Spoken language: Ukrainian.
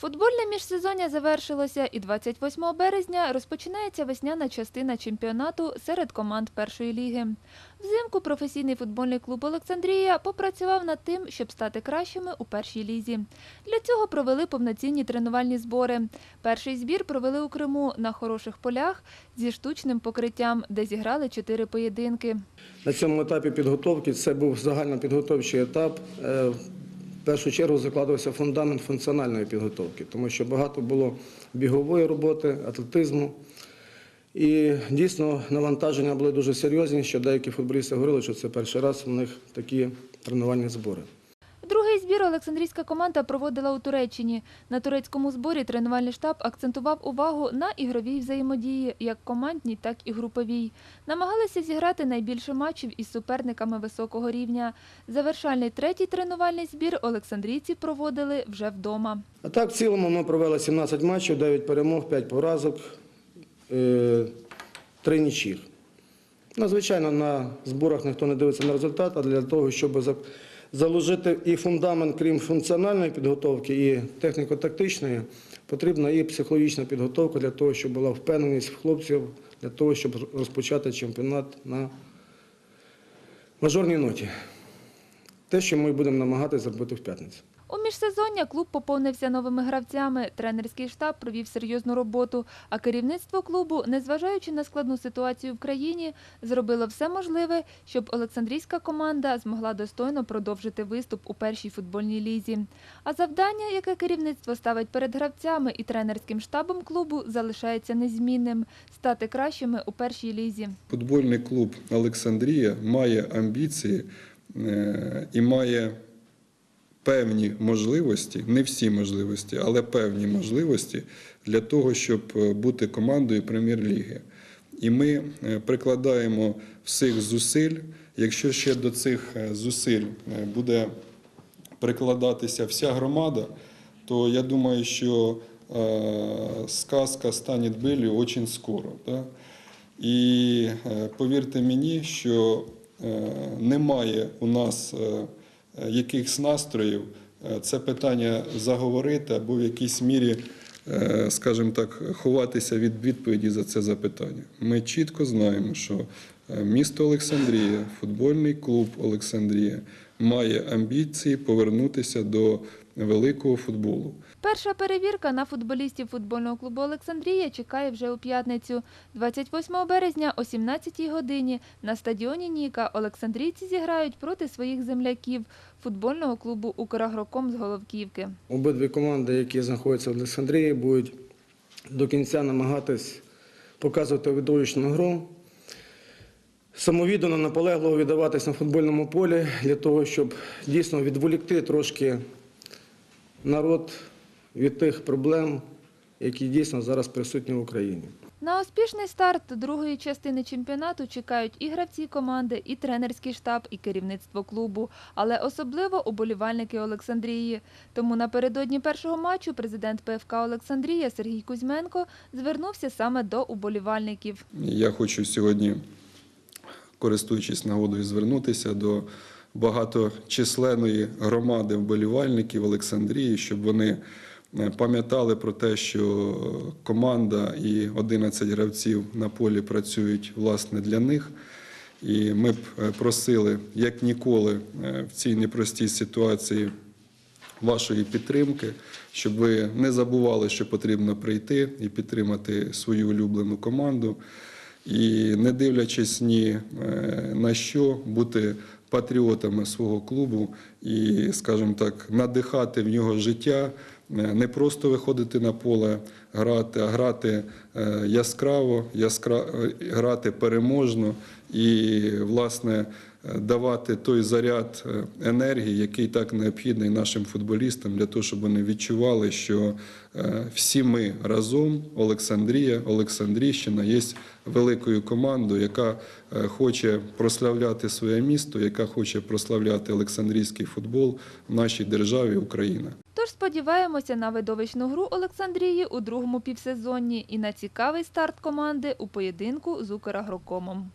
Футбольне міжсезоння завершилося, і 28 березня розпочинається весняна частина чемпіонату серед команд першої ліги. Взимку професійний футбольний клуб Олександрія попрацював над тим, щоб стати кращими у першій лізі. Для цього провели повноцінні тренувальні збори. Перший збір провели у Криму на хороших полях зі штучним покриттям, де зіграли чотири поєдинки. На цьому етапі підготовки це був загальнопідготовчий етап. Першу чергу закладався фундамент функціональної підготовки, тому що багато було бігової роботи, атлетизму. І дійсно навантаження були дуже серйозні, що деякі футболісти говорили, що це перший раз у них такі тренувальні збори. Збір Олександрійська команда проводила у Туреччині. На турецькому зборі тренувальний штаб акцентував увагу на ігровій взаємодії, як командній, так і груповій. Намагалися зіграти найбільше матчів із суперниками високого рівня. Завершальний третій тренувальний збір олександрійці проводили вже вдома. А так, в цілому ми провели 17 матчів, 9 перемог, 5 поразок, 3 нічих. Ну, звичайно, на зборах ніхто не дивиться на результат, а для того, щоб заложити і фундамент, крім функціональної підготовки, і техніко-тактичної, потрібна і психологічна підготовка для того, щоб була впевненість в хлопців, для того, щоб розпочати чемпіонат на мажорній ноті. Те, що ми будемо намагатися зробити в п'ятницю. У міжсезоння клуб поповнився новими гравцями. Тренерський штаб провів серйозну роботу, а керівництво клубу, незважаючи на складну ситуацію в країні, зробило все можливе, щоб Олександрійська команда змогла достойно продовжити виступ у першій футбольній лізі. А завдання, яке керівництво ставить перед гравцями і тренерським штабом клубу, залишається незмінним стати кращими у першій лізі. Футбольний клуб Олександрія має амбіції е, і має певні можливості, не всі можливості, але певні можливості для того, щоб е, бути командою прем'єр-ліги. І ми е, прикладаємо всіх зусиль. Якщо ще до цих е, зусиль буде прикладатися вся громада, то я думаю, що сказка стане былью очень скоро. Да? І повірте мені, що немає у нас якихось настроїв е, це питання заговорити або в якійсь мірі, е, скажімо так, ховатися від відповіді за це запитання. Ми чітко знаємо, що е, місто Олександрія, футбольний клуб Олександрія має амбіції повернутися до великого футболу. Перша перевірка на футболістів футбольного клубу Олександрія чекає вже у п'ятницю. 28 березня о 17-й годині на стадіоні Ніка Олександрійці зіграють проти своїх земляків футбольного клубу «Украгроком» з Головківки. Обидві команди, які знаходяться в Олександрії, будуть до кінця намагатись показувати видовищну гру, самовіддано, наполегливо віддаватись на футбольному полі для того, щоб дійсно відволікти трошки народ від тих проблем, які дійсно зараз присутні в Україні. На успішний старт другої частини чемпіонату чекають і гравці команди, і тренерський штаб, і керівництво клубу, але особливо уболівальники Олександрії. Тому напередодні першого матчу президент ПФК Олександрія Сергій Кузьменко звернувся саме до уболівальників. Я хочу сьогодні, користуючись нагодою, звернутися до багаточисленної громади вболівальників Олександрії, щоб вони е, пам'ятали про те, що команда і 11 гравців на полі працюють власне для них. І ми б е, просили, як ніколи, е, в цій непростій ситуації вашої підтримки, щоб ви не забували, що потрібно прийти і підтримати свою улюблену команду. І не дивлячись ні на що, бути патріотами свого клубу і, скажімо так, надихати в нього життя, е, не просто виходити на поле грати, а грати е, яскраво, яскра... е, грати переможно і, власне, давати той заряд е, енергії, який так необхідний нашим футболістам, для того, щоб вони відчували, що е, всі ми разом, Олександрія, Олександрійщина, є великою командою, яка е, хоче прославляти своє місто, яка хоче прославляти Олександрійський футбол в нашій державі Україна. Тож сподіваємося на видовищну гру Олександрії у другому півсезонні і на цікавий старт команди у поєдинку з Украгрокомом.